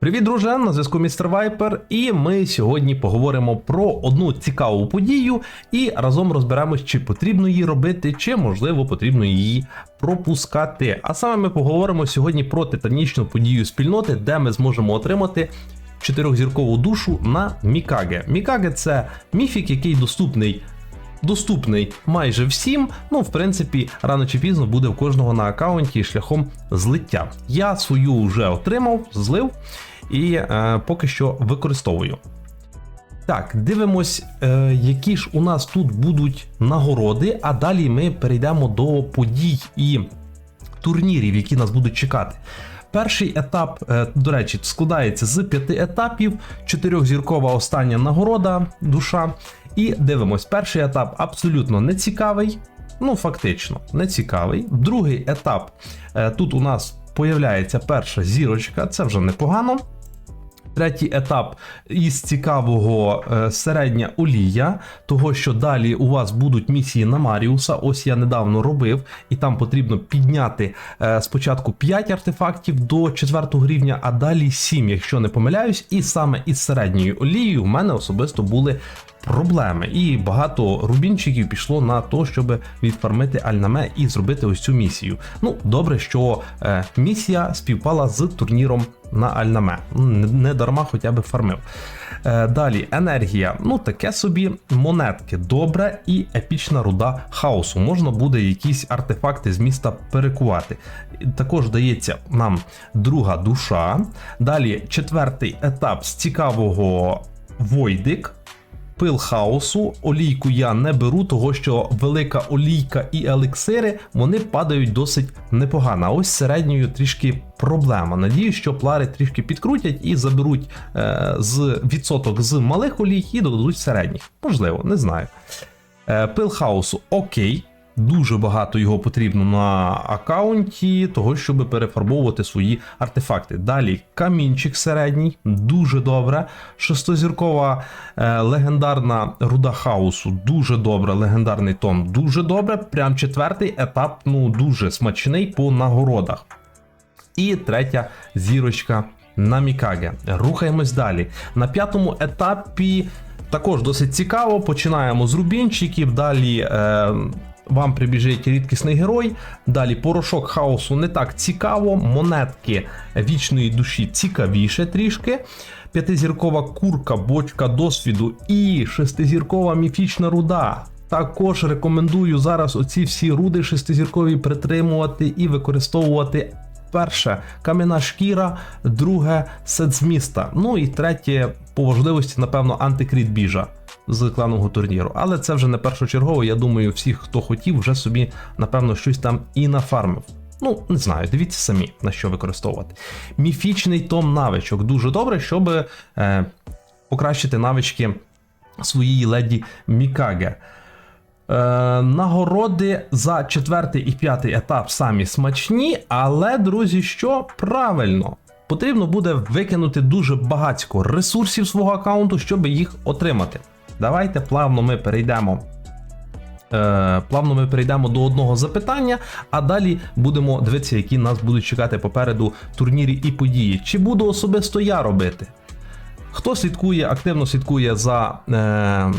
Привіт, друже! На зв'язку містер Вайпер, і ми сьогодні поговоримо про одну цікаву подію і разом розберемось, чи потрібно її робити, чи можливо потрібно її пропускати. А саме ми поговоримо сьогодні про титанічну подію спільноти, де ми зможемо отримати чотирьохзіркову душу на Мікаге. Мікаге це міфік, який доступний доступний майже всім. Ну, в принципі, рано чи пізно буде в кожного на аккаунті шляхом злиття. Я свою вже отримав, злив і е, поки що використовую. Так, дивимось, е, які ж у нас тут будуть нагороди, а далі ми перейдемо до подій і турнірів, які нас будуть чекати. Перший етап, е, до речі, складається з п'яти етапів, чотирьохзіркова остання нагорода, душа. І дивимось, перший етап абсолютно не цікавий. Ну, фактично, не цікавий. Другий етап е, тут у нас появляється перша зірочка, це вже непогано. Третій етап із цікавого е, середня олія, того що далі у вас будуть місії на Маріуса. Ось я недавно робив, і там потрібно підняти е, спочатку 5 артефактів до 4 рівня, а далі 7, якщо не помиляюсь. І саме із середньою олією в мене особисто були проблеми. І багато рубінчиків пішло на те, щоб відфармити Альнаме і зробити ось цю місію. Ну, добре, що е, місія співпала з турніром на Альнаме. Ну, Не, дарма хоча б фармив. Е, далі енергія. Ну, таке собі монетки. Добре і епічна руда хаосу. Можна буде якісь артефакти з міста перекувати. Також дається нам друга душа. Далі четвертий етап з цікавого Войдик. Пил хаосу, олійку я не беру, того що велика олійка і еліксири вони падають досить непогано. А ось середньою трішки проблема. Надію, що плари трішки підкрутять і заберуть е, з відсоток з малих олій і додадуть середніх. Можливо, не знаю. Е, пил хаосу окей. Дуже багато його потрібно на аккаунті, того, щоб перефарбовувати свої артефакти. Далі камінчик середній, дуже добре. Шестозіркова е, легендарна руда хаосу, дуже добре. Легендарний том, дуже добре. Прям четвертий етап, ну дуже смачний по нагородах. І третя зірочка на Мікаге. Рухаємось далі. На п'ятому етапі також досить цікаво. Починаємо з рубінчиків, далі. Е, вам прибіжить рідкісний герой. Далі порошок хаосу не так цікаво. Монетки вічної душі цікавіше трішки. П'ятизіркова курка, бочка досвіду і шестизіркова міфічна руда. Також рекомендую зараз оці всі руди шестизіркові притримувати і використовувати. Перше кам'яна шкіра, друге сет з міста. Ну і третє, по важливості, напевно, антикріт біжа з кланового турніру. Але це вже не першочергово. Я думаю, всі, хто хотів, вже собі, напевно, щось там і нафармив. Ну, не знаю, дивіться самі, на що використовувати. Міфічний том навичок. Дуже добре, щоб е, покращити навички своєї леді Мікаге. Е, нагороди за четвертий і п'ятий етап самі смачні, але, друзі, що правильно, потрібно буде викинути дуже багатько ресурсів свого аккаунту, щоб їх отримати. Давайте плавно ми перейдемо. Е, плавно ми перейдемо до одного запитання, а далі будемо дивитися, які нас будуть чекати попереду турнірі і події. Чи буду особисто я робити? Хто слідкує, активно слідкує за, е,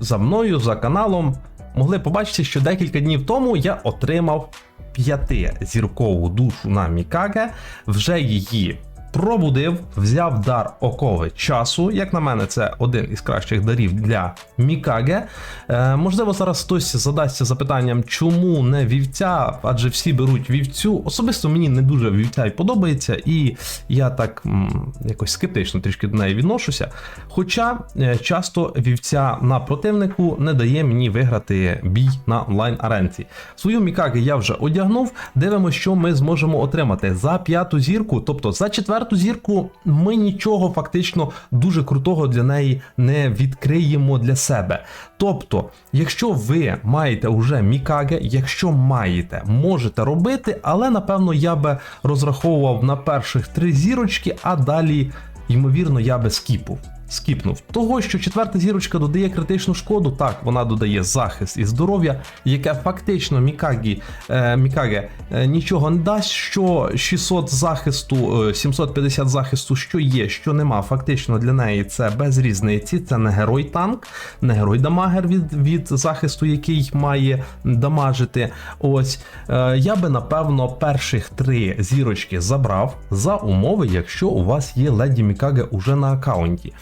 за мною, за каналом, могли побачити, що декілька днів тому я отримав п'ятизіркову душу на Мікаге, вже її пробудив, взяв дар окови часу. Як на мене, це один із кращих дарів для Мікаге. Е, можливо, зараз хтось задасться запитанням, чому не вівця, адже всі беруть вівцю. Особисто мені не дуже вівця і подобається, і я так м, якось скептично трішки до неї відношуся. Хоча е, часто вівця на противнику не дає мені виграти бій на онлайн-аренці. Свою Мікаге я вже одягнув. Дивимося, що ми зможемо отримати за п'яту зірку, тобто за четверту зірку, ми нічого фактично дуже крутого для неї не відкриємо для себе. Тобто, якщо ви маєте вже Мікаге, якщо маєте, можете робити, але напевно я би розраховував на перших три зірочки, а далі, ймовірно, я би скіпу. Скіпнув. Того, що четверта зірочка додає критичну шкоду, так, вона додає захист і здоров'я, яке фактично Мікагі, е, Мікаге е, нічого не дасть, що 600 захисту, е, 750 захисту, що є, що нема. Фактично для неї це без різниці. Це не герой танк, не герой дамагер від, від захисту, який має дамажити. Ось е, я би напевно перших три зірочки забрав за умови, якщо у вас є леді Мікаге уже на аккаунті.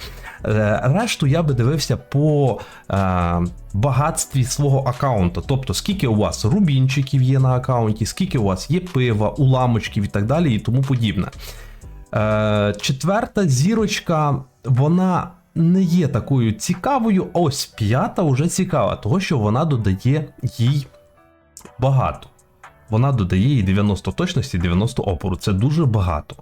Е, Решту я би дивився по е, багатстві свого аккаунту. Тобто, скільки у вас рубінчиків є на аккаунті, скільки у вас є пива, уламочків і так далі, і тому подібне. Е, четверта зірочка, вона не є такою цікавою. Ось п'ята вже цікава, того що вона додає їй багато. Вона додає їй 90 точності, 90 опору. Це дуже багато.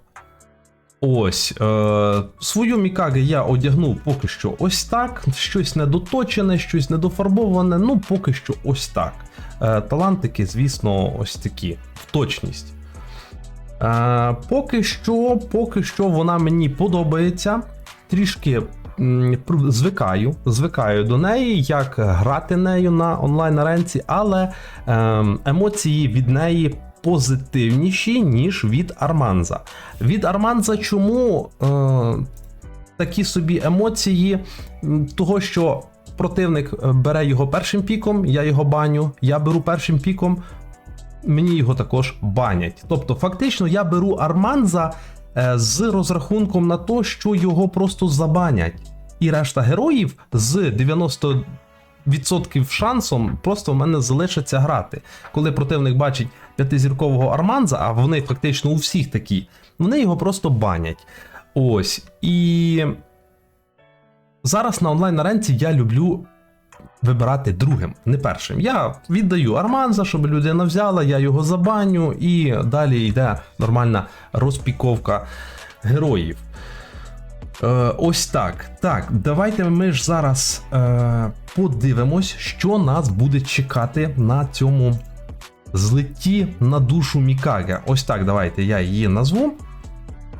Ось е, свою Мікаге я одягнув поки що ось так. Щось недоточене, щось недофарбоване. Ну, поки що ось так. Е, талантики, звісно, ось такі. В точність. Е, поки що, поки що вона мені подобається. Трішки звикаю, звикаю до неї, як грати нею на онлайн аренці, але ем, емоції від неї позитивніші, ніж від Арманза. Від Арманза чому е, такі собі емоції? Того, що противник е, бере його першим піком, я його баню, я беру першим піком, мені його також банять. Тобто, фактично, я беру Арманза е, з розрахунком на те, що його просто забанять. І решта героїв з 90% шансом просто в мене залишаться грати. Коли противник бачить п'ятизіркового Арманза, а вони фактично у всіх такі, вони його просто банять. Ось. І зараз на онлайн аренці я люблю вибирати другим, не першим. Я віддаю Арманза, щоб людина взяла, я його забаню, і далі йде нормальна розпіковка героїв. Е, ось так. Так, давайте ми ж зараз е, подивимось, що нас буде чекати на цьому злетті на душу Мікаге. Ось так, давайте я її назву.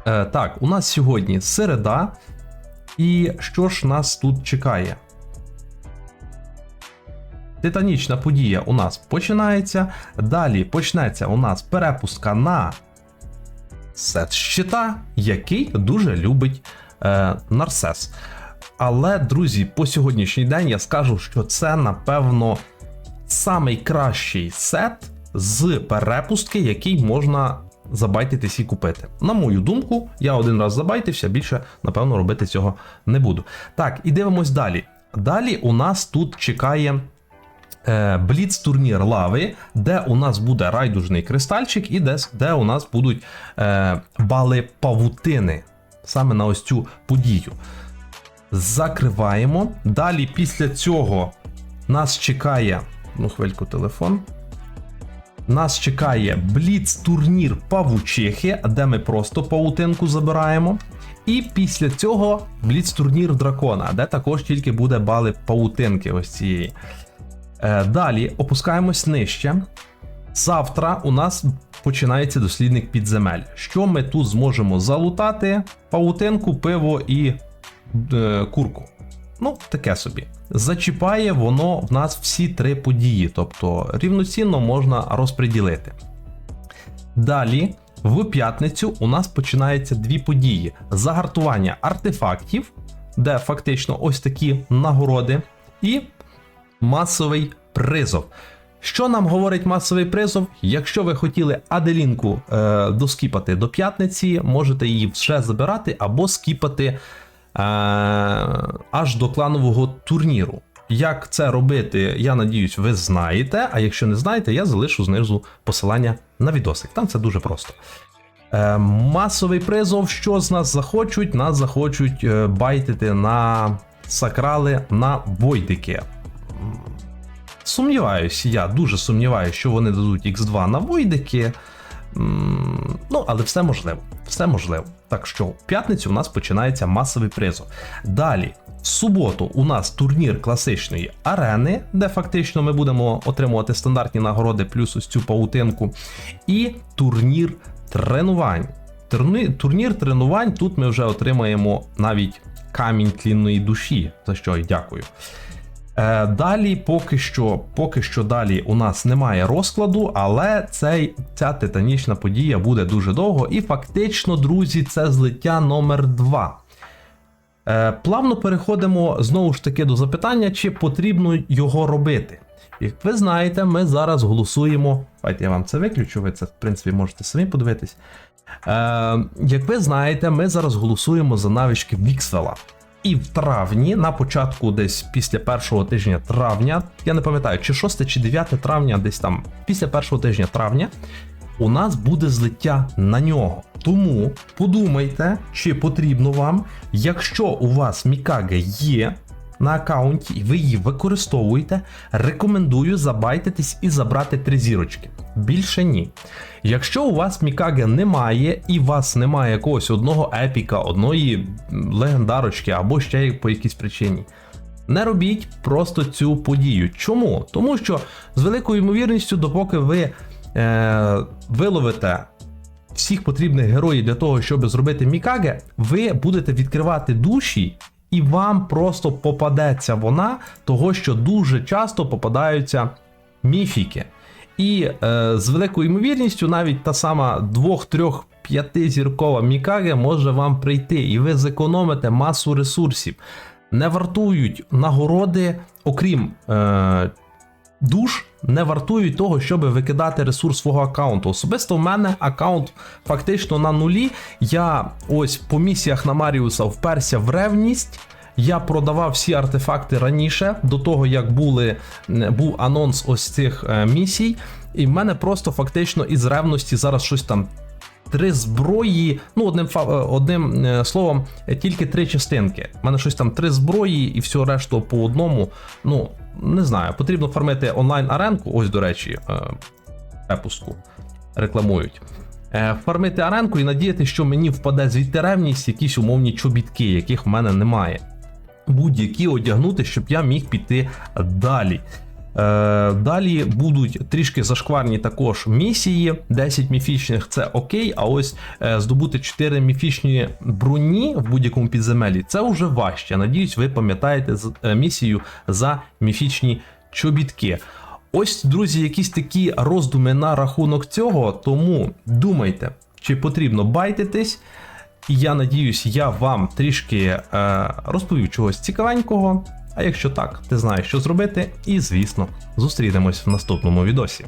Е, так, у нас сьогодні середа. І що ж нас тут чекає? Титанічна подія у нас починається. Далі почнеться у нас перепустка на сет щита, який дуже любить е, Нарсес. Але, друзі, по сьогоднішній день я скажу, що це, напевно, самий кращий сет з перепустки, який можна забайтитись і купити. На мою думку, я один раз забайтився, більше, напевно, робити цього не буду. Так, і дивимось далі. Далі у нас тут чекає е, Бліц турнір лави, де у нас буде райдужний кристальчик, і де, де у нас будуть е, бали павутини. Саме на ось цю подію. Закриваємо. Далі після цього нас чекає. Ну, хвильку телефон. Нас чекає Бліц турнір Павучихи, де ми просто павутинку забираємо. І після цього Бліц турнір дракона, де також тільки буде бали павутинки ось цієї. Е, далі опускаємось нижче. Завтра у нас починається дослідник підземель. Що ми тут зможемо залутати? Павутинку, пиво і е, курку. Ну, таке собі. Зачіпає воно в нас всі три події, тобто рівноцінно можна розподілити. Далі, в п'ятницю, у нас починаються дві події: загартування артефактів, де фактично ось такі нагороди, і масовий призов. Що нам говорить масовий призов? Якщо ви хотіли Аделінку е, доскіпати до п'ятниці, можете її вже забирати або скіпати аж до кланового турніру. Як це робити, я надіюсь, ви знаєте. А якщо не знаєте, я залишу знизу посилання на відосик. Там це дуже просто. Е, масовий призов, що з нас захочуть? Нас захочуть е, байтити на сакрали на Войдики. Сумніваюсь, я дуже сумніваюся, що вони дадуть X2 на Войдики. Ну, але все можливо. Все можливо. Так що в п'ятницю у нас починається масовий призов. Далі, в суботу у нас турнір класичної арени, де фактично ми будемо отримувати стандартні нагороди, плюс ось цю паутинку. І турнір тренувань. Турні- Турнір тренувань тут ми вже отримаємо навіть камінь тлінної душі, за що й дякую. Е, Далі, поки що, поки що далі у нас немає розкладу, але цей, ця титанічна подія буде дуже довго. І фактично, друзі, це злиття номер 2. Е, Плавно переходимо знову ж таки до запитання, чи потрібно його робити. Як ви знаєте, ми зараз голосуємо. Давайте я вам це виключу, ви це, в принципі, можете самі подивитись. Е, Як ви знаєте, ми зараз голосуємо за навички Віксвела. І в травні, на початку, десь після першого тижня травня, я не пам'ятаю, чи 6 чи 9 травня, десь там після першого тижня травня, у нас буде злиття на нього. Тому подумайте, чи потрібно вам, якщо у вас Мікаге є на аккаунті і ви її використовуєте, рекомендую забайтитись і забрати три зірочки. Більше ні. Якщо у вас Мікаге немає і у вас немає якогось одного епіка, одної легендарочки або ще по якійсь причині. Не робіть просто цю подію. Чому? Тому що з великою ймовірністю, допоки ви е, виловите всіх потрібних героїв для того, щоб зробити Мікаге, ви будете відкривати душі, і вам просто попадеться вона, того що дуже часто попадаються міфіки. І е, з великою ймовірністю навіть та сама 2-3 зіркова Мікаге може вам прийти, і ви зекономите масу ресурсів. Не вартують нагороди, окрім е, душ, не вартують того, щоб викидати ресурс свого аккаунту. Особисто в мене аккаунт фактично на нулі. Я ось по місіях на Маріуса вперся в ревність. Я продавав всі артефакти раніше, до того як були, був анонс ось цих е, місій, і в мене просто фактично із ревності зараз щось там. Три зброї, ну одним е, одним е, словом, тільки три частинки. У мене щось там три зброї і все решту по одному. Ну не знаю, потрібно фармити онлайн аренку. Ось, до речі, випуску рекламують. Е, Фармити аренку і надіяти, що мені впаде звідти ревність якісь умовні чобітки, яких в мене немає. Будь-які одягнути, щоб я міг піти далі. Е, далі будуть трішки зашкварні також місії. 10 міфічних це окей, а ось е, здобути 4 міфічні броні в будь-якому підземелі це вже важче. Надіюсь, ви пам'ятаєте е, місію за міфічні чобітки. Ось, друзі, якісь такі роздуми на рахунок цього. Тому думайте, чи потрібно байтитись. І я надіюсь, я вам трішки розповів чогось цікавенького. А якщо так, ти знаєш, що зробити, і звісно, зустрінемось в наступному відосі.